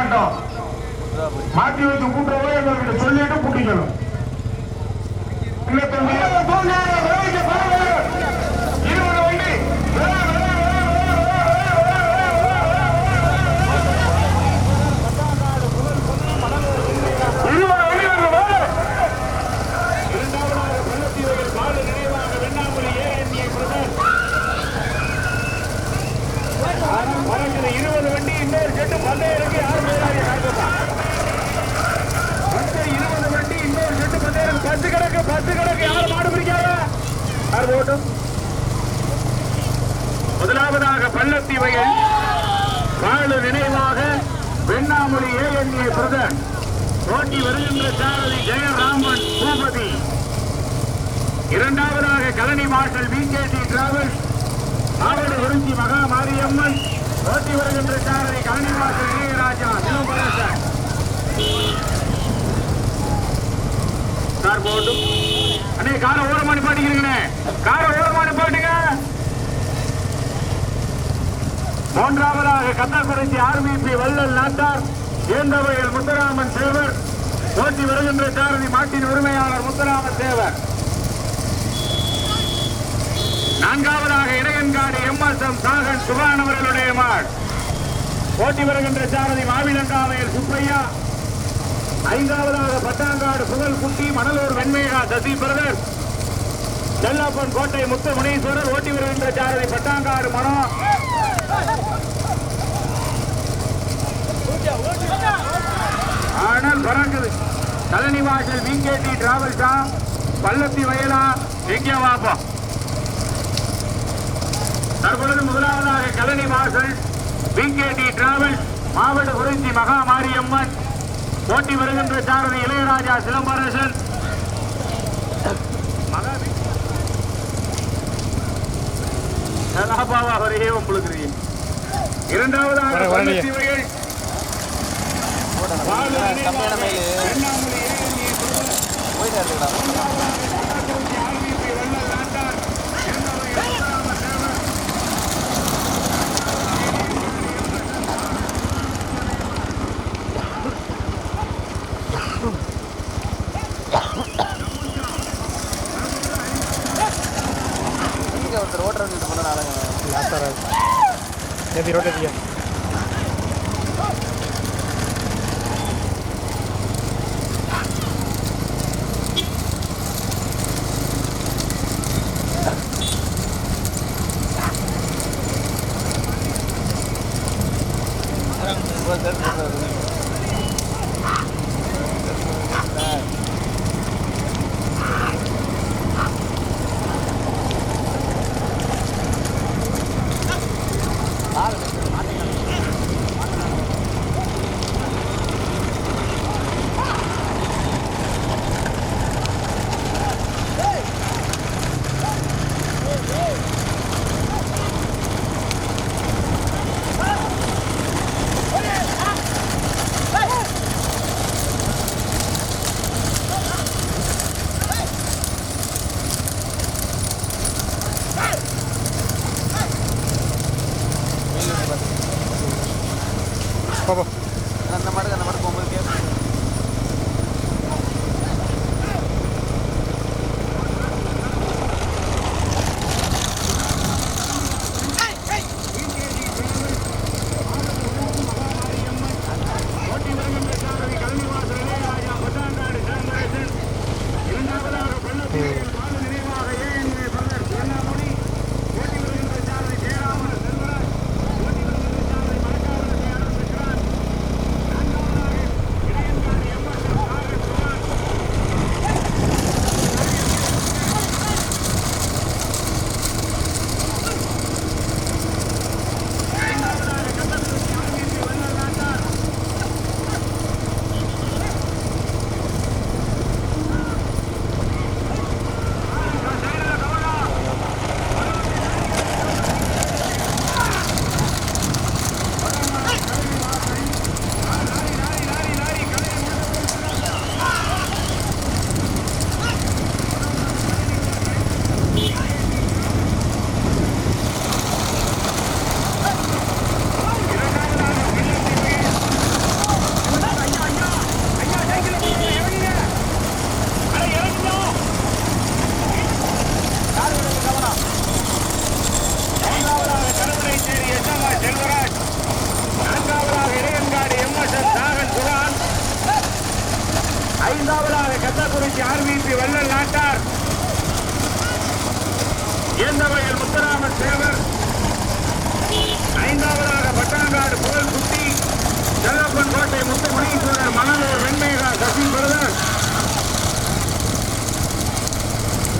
மாட்டோம். மாற்றி வைத்து கூட்டுறவோ எங்கள்கிட்ட சொல்லிட்டு கூட்டிக்கணும். இல்ல தம்பி இருபது வண்டி இருபது வண்டி வந்து வேலை இரண்டாவதாக பள்ளத்தீவையில் பால நினைவாக வெண்ணாமலை ஏஎன்ஏ பிரதர் பறக்குது இருபது வண்டி இன்னொரு செட்டு பந்தயம் இருக்கு யாரும் போயிடாதீங்க நாங்கப்பா மொத்தம் இருபது வண்டி இன்னொரு செட்டு பந்தயம் இருக்கு பத்து கிடக்கு பத்து கிடக்கு யார் மாடு பிடிக்காத? யார் போட்டும் முதலாவதாக பள்ளத்தீவையில் பால நினைவாக வெண்ணாமொழி ஏஎன்ஏ பிரதன் போட்டி வருகின்ற சாரதி ஜெயராமன் பூபதி. இரண்டாவதாக கலனி மார்ஷல் பிகேடி டிராவல்ஸ் ஆவடு குறிஞ்சி மகா மாரியம்மன் போட்டி வருகின்ற சாரதி கலனி மார்ஷல் இளையராஜா சிவபரசன். சார் போட்டும் அண்ணே காரை ஓரமா நிப்பாட்டிக்கிறீங்கண்ணே. காரை ஓரமா நிப்பாட்டுங்க. மூன்றாவதாக கத்தாக்குறிச்சி ஆர்பிபி வள்ளல் நாட்டார் இயந்தவையில் முத்துராமன் சேவர் போட்டி வருகின்ற சாரதி மாட்டின் உரிமையாளர் முத்துராமன் சேவர். நான்காவதாக இடையன்காடு எம்எஸ்எம் சாகன் சுபான் அவர்களுடைய மாட் போட்டி வருகின்ற சாரதி மாவிலங்காவையில் சுப்பையா ஐந்தாவதாக பட்டாங்காடு புகழ் குட்டி மணலூர் வெண்மையா சசி பிரதர். செல்லப்பன் கோட்டை முத்து முனீஸ்வரர் ஓட்டி வருகின்ற சாரதி பட்டாங்காடு மனோ. ஆனால் பறக்குது. கலனி விங்கேடி டிராவல்ஸா பள்ளத்தி வயலா. எங்கே வாப்போம் தற்பொழுது முதலாவதாக கலனி வாசல் விகேடி டிராவல்ஸ் மாவட்ட குறிஞ்சி மகா மாரியம்மன் போட்டி வருகின்ற சாரதி இளையராஜா சிலம்பரசன் மகா வி- கலாபாவா ஒரே உங்களுக்கு இரண்டாவதாக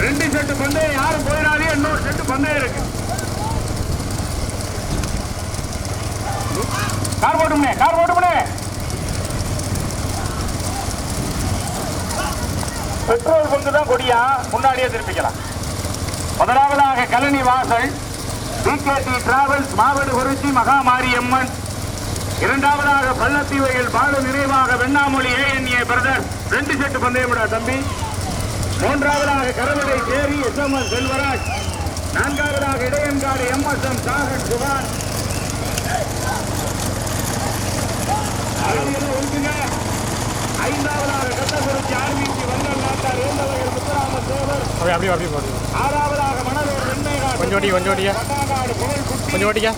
ரெண்டு செட்டு பந்தயம் யாரும் போயிடாதே இன்னொரு செட்டு பந்தயம் இருக்கு. கார் போட்டுமே கார் போட்டுமே பெட்ரோல் பங்கு தான் கொடியா? முன்னாடியே திருப்பிக்கலாம். முதலாவதாக கலனி வாசல் பிகேடி டிராவல்ஸ் மாவடு குறிச்சி மகாமாரியம்மன் இரண்டாவதாக பள்ளத்தீவையில் பாடு நிறைவாக வெண்ணாமொழி ஏஎன்ஏ பிரதர் ரெண்டு செட்டு பந்தயமிடா தம்பி. மூன்றாவதாக Karavadai Theri S M S Selvaraj. நான்காவதாக இடையன்காடு எம் எஸ் எம் சாகன் சுகான் ஐந்தாவதாக கள்ளக்குறிச்சி ஆர்மிக்கு வங்கல் நாட்டார் ஏந்தவர்கள் முத்துராம தேவர் அப்படியே அப்படியே அப்படியே போடு ஆறாவதாக மணலூர் வெண்மைகா கொஞ்சம் ஓடி கொஞ்சம் குட்டி கொஞ்சம் ஓடியா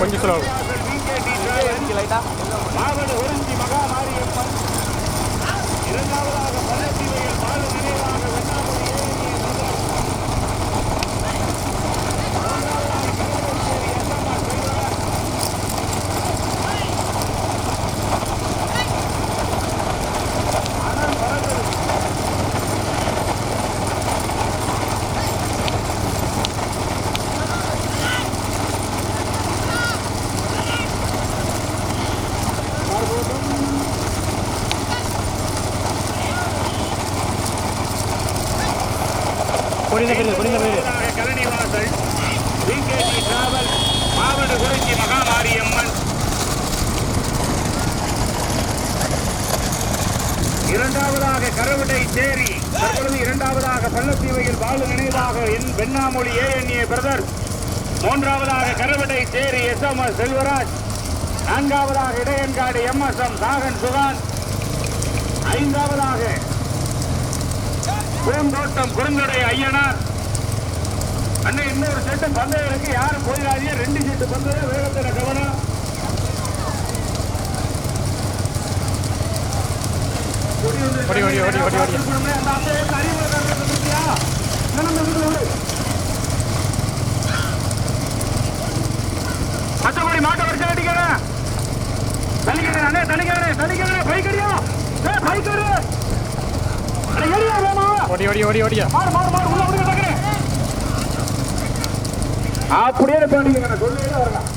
கொஞ்சம் slow. லைட்டா மாவட்ட ஒருங்கி மகா இரண்டாவதாக பள்ளத்தீவையில் பாலு நினைவாக வெண்ணாமொழி ஏஎன்ஏ பிரதர். மூன்றாவதாக கருவச்சேரி எஸ்எம்ஆர் செல்வராஜ். அனல் பறந்தது. பொடிந்த பேரு பொடிந்த பேரு முதலாவதாக கழனிவாசல் விகேடி டிராவல் மாவட்ட குறிச்சி மகாமாரியம்மன் இரண்டாவதாக கரவட்டை சேரி தற்பொழுது இரண்டாவதாக பள்ளத்தீவையில் பாலு நினைவாக என் வெண்ணாமொழி ஏஎன்ஏ பிரதர். மூன்றாவதாக கரவட்டை சேரி எஸ் எம் எஸ் செல்வராஜ். நான்காவதாக இடையன்காடு எம் எஸ் எம் சாகன் சுகான். ஐந்தாவதாக பூந்தோட்டம் குறுங்குடை ஐயனார். அண்ணன் இன்னொரு செட்டு பந்தயம் இருக்கு யாரும் போயிடாதீங்க. ரெண்டு செட்டு பந்தயம் வேகத்தில் கவனம். ஓடி, ஓடி, ஓடி, ஓடி, ஓடி. மத்தபடி மாட்டை வரிசை கட்டிக்கிறேன் தனிக்கிறேன் அண்ணே தனிக்கிறேன் தனிக்கிறேன் பைக்கடியா ஏ பைக்கரு அட ஏரியா வேணும் ஓடி ஓடி ஓடி ஓடியா. மாறு மாறு மாறு. உள்ள விடுங்க டக்குனு. அப்படியே சொல்லியே வரலாம்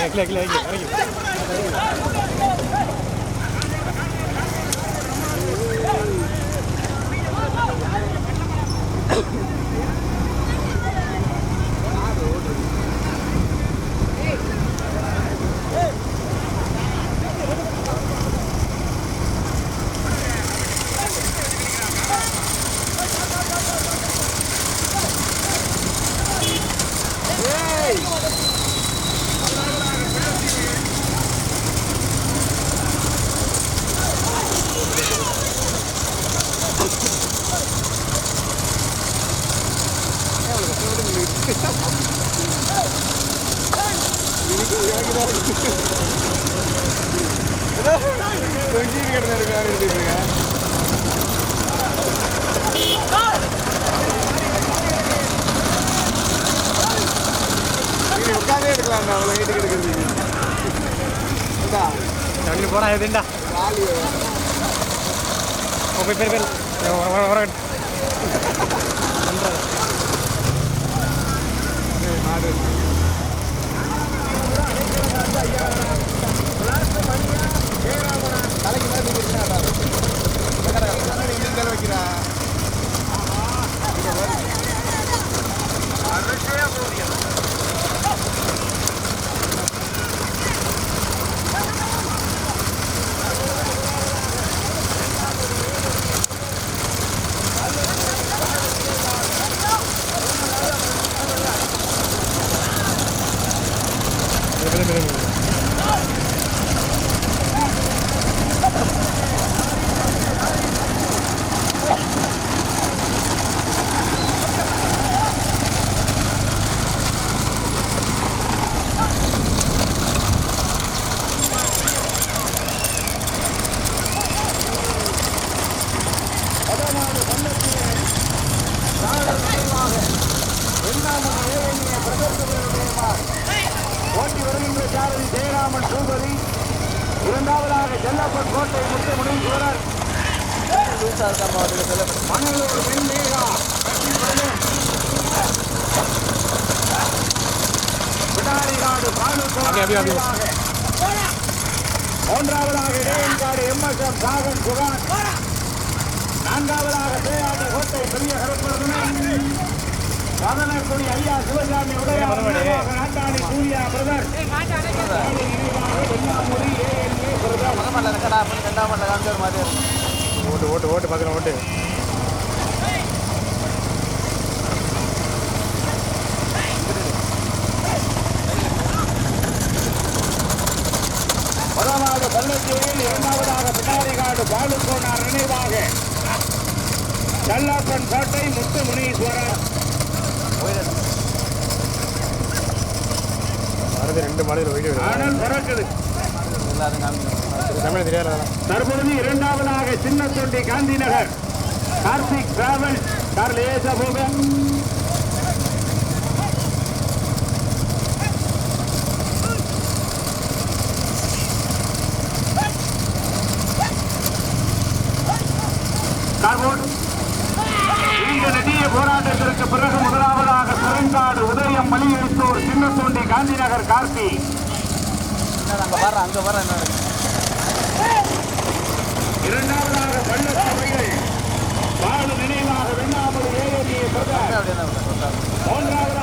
เล็กๆอยู่ก็อยู่ போய் பேர் பேர் வர வைக்கிறா சாரதி ஜெயராமன் பூபதி இரண்டாவதாக செல்லப்பன் கோட்டை முத்து முனீஸ்வரர் மணலூர் வெண்மேகா. அப்படியே. பாலு மூன்றாவதாக இடையன்காடு எம்எஸ்எம் சாகன் சுகான் நான்காவதாக கோட்டை பெரிய கருப்பரசன் வதனக்குடி ஐயா சிவசாமி உடையார் நினைவாக நாட்டாணி சூர்யா பிரதர். ஏஎல்ஏ பிரதர். ஓட்டு ஓட்டு ஓட்டு பார்த்துக்கலாம் ஓட்டு. முதலாவது பள்ளச்சேரியில் இரண்டாவதாக பிடாரிகாடு பாலுக்கோனார் நினைவாக. கல்லாப்பன் கோட்டை முத்து முனீஸ்வரர். வருது ரெண்டு மாடுகள் வீடியோ தமிழ் தெரியாது? தற்பொழுது இரண்டாவதாக சின்ன தொண்டி காந்தி நகர் கார்த்திக் டிராவல் கார் லேசா போக போராட்டத்திற்கு பிறகு முதலாவதாக பெருங்காடு உதயம் மலியெழுத்தூர் சின்னத்தோண்டி காந்தி நகர் கார்த்தி. இரண்டாவதாக பள்ளத்தவைகள் வாழு நினைவாக வெண்ணாமல் ஏஎல்ஏ மூன்றாவதாக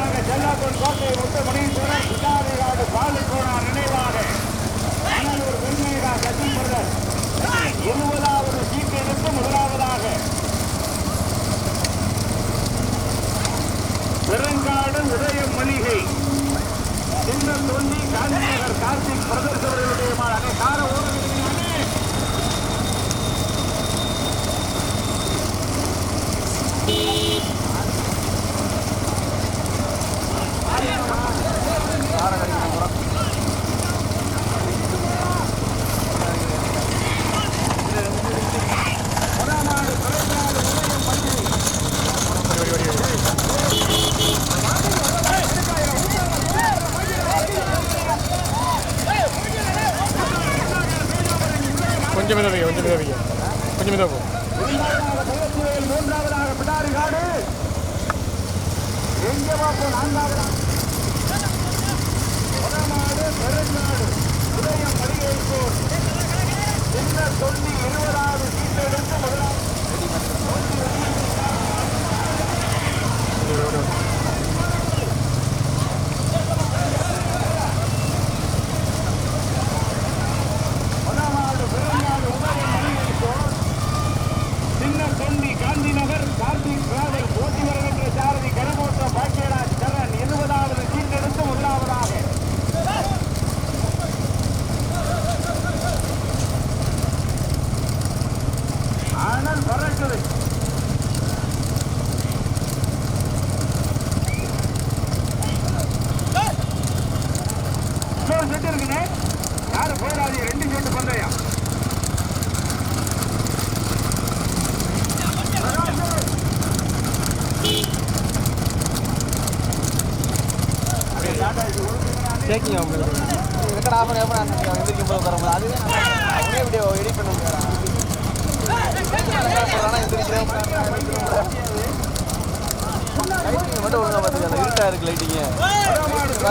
டேக்கிங் ஆகும்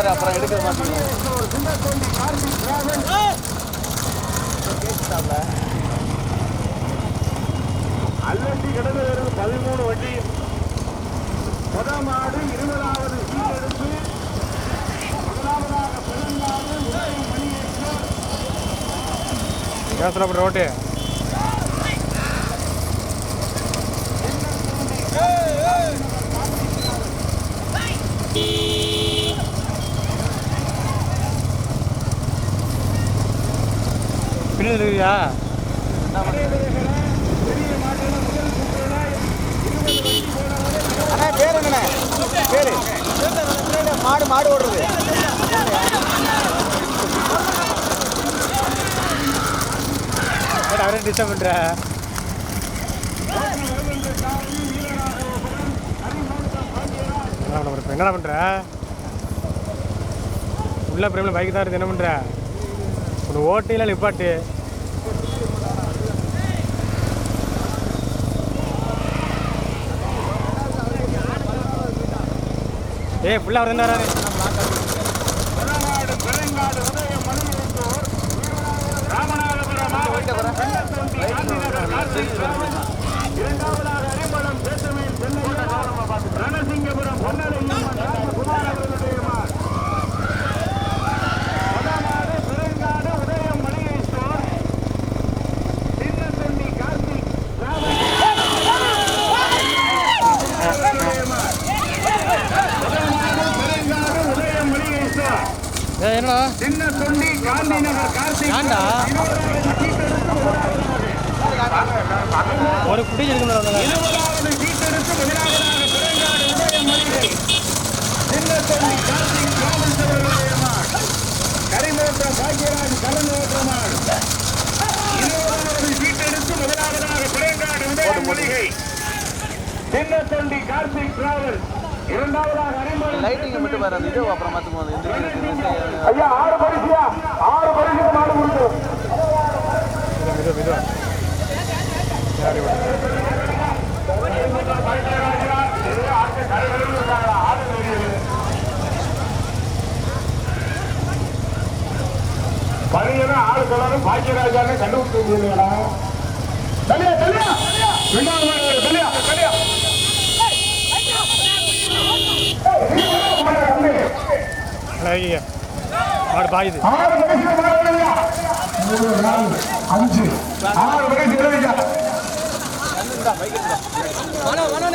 அப்புறம் எடுக்க மாட்டீங்க அல்லட்டி கிடந்தது பதிமூணு வண்டி முதமாடு இருபதாவது சீட்டெடுத்து முதலாவதாக பெருநாடு உதயம் மணியேற்றம் கேஸ் ரோட்டு ஓட்டு பின்னாடி இருக்கிறியா அண்ணா பேர் என்னண்ணே பேரு மாடு மாடு ஓடுறது அவரே டிஸ்டர்ப் பண்ணுற? என்னடா பண்ணுற? உள்ள பிரேமில் பைக் தான் இருக்கு என்ன பண்ணுற? ஒரு ஓட்டையில் நிப்பாட்டு. ஏ புள்ள அவர் தானே இரண்டாவதாக அரிமளம் சென்னை ரணசிங்கபுரம் பொன்னலையம்மன் ராஜகுமார் அவர்களுடைய மார். வடநாடு பெருங்காடு உதயம் மளிகை ஸ்டோர் சின்னத்தொண்டி கார்த்திக் ராமன். அவர்களுடைய மார். வடநாடு பெருங்காடு உதயம் மளிகை ஸ்டோர் ஏ என்னடா? சின்ன தொண்டி காந்தி நகர் கார்த்திக்? ஒரு குடி இருக்குங்களா இருபதாவது சீட்டெடுத்து முதலாவதாக பிறங்காடு உதயம் மளிகை சின்ன தொண்டி கார்த்திக் மாள் கரிமோட்டம் பாக்கியராஜ் கலன் ஓட்டமாள் இருபதாவது சீட்டெடுத்து முதலாவதாக பிறங்காடு உதயம் மளிகை சின்ன தொண்டி கார்த்திக் டிராவல் லைட்டிங்கை மட்டும் அந்த இது அப்புறம் பார்த்துக்குவோம் அந்த இந்த ஐயா ஆறு பரிசியா ஆறு பரிசுக்கு மாடு கொடுத்து பழையனா ஆளு கலரும் பாக்கியராஜான்னு தலியா ரெண்டாவது மாடு தலியா ஐயா மாடு பாயுது அஞ்சு. ஆறு